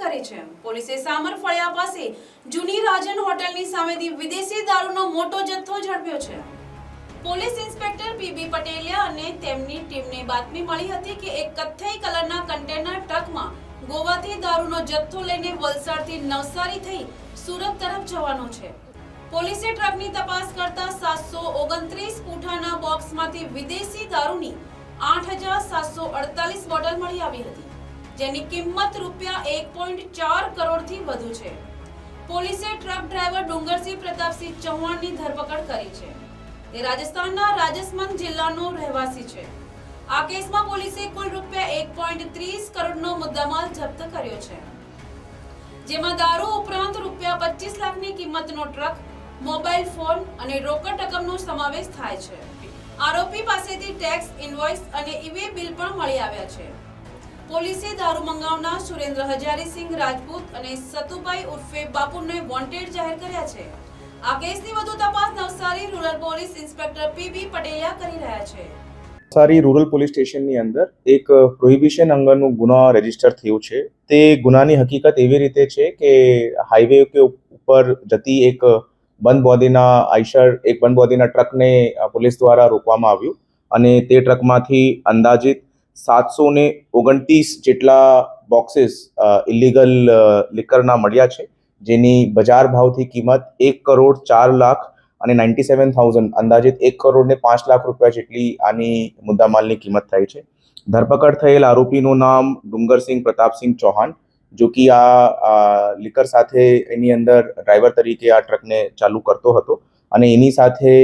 કરી છે. પોલીસે સામર ફળિયા પાસે જૂની રાજન હોટલની સામેથી વિદેશી દારૂનો મોટો જથ્થો ઝડપ્યો છે. પોલીસ ઇન્સ્પેક્ટર પીબી પટેલિયા અને તેમની ટીમને બાતમી મળી હતી કે એક કથ્થઈ કલરના કન્ટેનર ટ્રકમાં ગોવાથી દારૂનો જથ્થો લઈને વલસાડથી નવસારી થઈ સુરત તરફ જવાનો છે. પોલીસે ટ્રકની તપાસ કરતા સાતસો ઓગણત્રીસ પૂઠાના બોક્સમાંથી વિદેશી દારૂની આઠ હજાર સાતસો અડતાલીસ બોટલ મળી આવી હતી. જેની કિંમત રૂપિયા એક પોઈન્ટ ચાર કરોડથી વધુ છે. પોલીસે ટ્રક ડ્રાઈવર ડુંગરસિંહ પ્રતાપસિંહ ચૌહાણની ધરપકડ કરી છે. તે રાજસ્થાનના રાજસમંદ જિલ્લાનો રહેવાસી છે. આ કેસમાં પોલીસે કુલ રૂપિયા એક પોઈન્ટ ત્રીસ કરોડનો મુદ્દામાલ જપ્ત કર્યો છે. જેમાં દારૂ ઉપરાંત રૂપિયા પચીસ લાખની કિંમતનો ટ્રક, મોબાઈલ ફોન અને રોકડ રકમનો સમાવેશ થાય છે. આરોપી પાસેથી ટેક્સ, ઇનવોઇસ અને ઈવે બિલ પણ મળી આવ્યા છે. પોલીસે દારૂ મંગાવનાર સુરેન્દ્ર હજારીસિંહ રાજપૂત અને સતુભાઈ ઉર્ફે બાપુને વોન્ટેડ જાહેર કર્યા છે. આ કેસની વધુ તપાસ Navsari rural police inspector PB Pateliya કરી રહ્યા છે. સારી રૂરલ પોલીસ સ્ટેશનની અંદર એક પ્રોહિબિશન અંગેનું ગુનો રજિસ્ટર થયું છે. તે ગુનાની હકીકત એવી રીતે છે કે હાઈવે કે ઉપર જતી એક બંધ બોડીના આઈશર, એક બંધ બોડીના ટ્રકને પોલીસ દ્વારા રોકવામાં આવ્યું અને તે ટ્રકમાંથી અંદાજિત સાતસો ને ઓગણત્રીસ જેટલા બોક્સીસ ઇલીગલ લિકરના મળ્યા છે, જેની બજાર ભાવથી કિંમત એક કરોડ ચાર લાખ અને નાઇન્ટી સેવન થાઉઝન્ડ અંદાજિત એક કરોડ ને પાંચ લાખ રૂપિયા જેટલી આની મુદ્દામાલની કિંમત થાય છે. ધરપકડ થયેલ આરોપીનું નામ ડુંગરસિંહ પ્રતાપસિંહ ચૌહાણ, જો કે આ લિકર સાથે એની અંદર ડ્રાઈવર તરીકે આ ટ્રકને ચાલુ કરતો હતો અને એની સાથે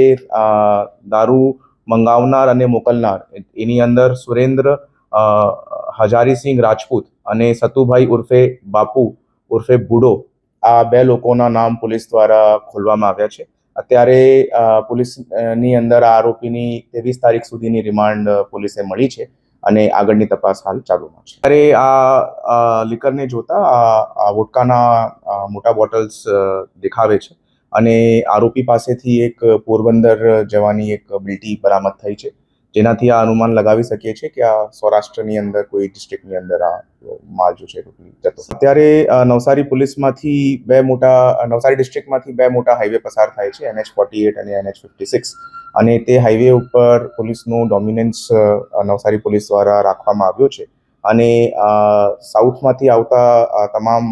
દારૂ મંગાવનાર અને મોકલનાર. એની અંદર સુરેન્દ્ર હજારીસિંહ રાજપૂત અને સતુભાઈ ઉર્ફે બાપુ, ઉર્ફે બુડો આ બે લોકોના નામ પોલીસ દ્વારા ખોલવામાં આવ્યા છે. અત્યારે પોલીસની અંદર આ આરોપીની ત્રેવીસ તારીખ સુધીની રિમાન્ડ પોલીસે મળી છે અને આગળની તપાસ હાલ ચાલુમાં છે. ત્યારે આ લિકરને જોતા આ વોટકાના મોટા બોટલ્સ દેખાવે છે. અને આરોપી પાસેથી એક પોરબંદર જવાની એક બિલ્ટી બરામદ થઈ છે. જેનાથી આ અનુમાન લગાવી શકીએ છીએ કે આ સૌરાષ્ટ્રની અંદર કોઈ ડિસ્ટ્રિક્ટની અંદર આ માલ જો છે જતો. અત્યારે નવસારી પોલીસમાંથી બે મોટા નવસારી ડિસ્ટ્રિક્ટમાંથી બે મોટા હાઈવે પસાર થાય છે એનએચ ફોર્ટી એટ અને એનએચ ફિફ્ટી સિક્સ. અને તે હાઈવે ઉપર પોલીસનું ડોમિનન્સ નવસારી પોલીસ દ્વારા રાખવામાં આવ્યો છે. અને સાઉથમાંથી આવતા તમામ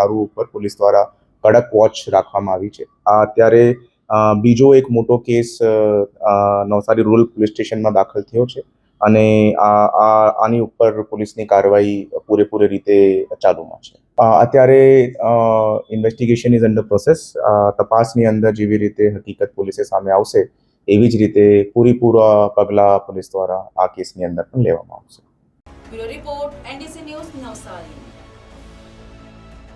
દારૂ ઉપર પોલીસ દ્વારા કડક વોચ રાખવામાં આવી છે. આ અત્યારે બીજો એક મોટો કેસ નવસારી રૂરલ પોલીસ સ્ટેશનમાં દાખલ થયો છે અને આ આની ઉપર પોલીસની કાર્યવાહી પૂરેપૂરી રીતે ચાલુમાં છે. અત્યારે ઇન્વેસ્ટિગેશન ઇઝ અંડર પ્રોસેસ તપાસની અંદર જેવી રીતે હકીકત પોલીસે સામે આવશે, એવી જ રીતે પૂરેપૂરા પગલાં પોલીસ દ્વારા આ કેસની અંદર પણ લેવામાં આવશે. Report, NDC news Navsari.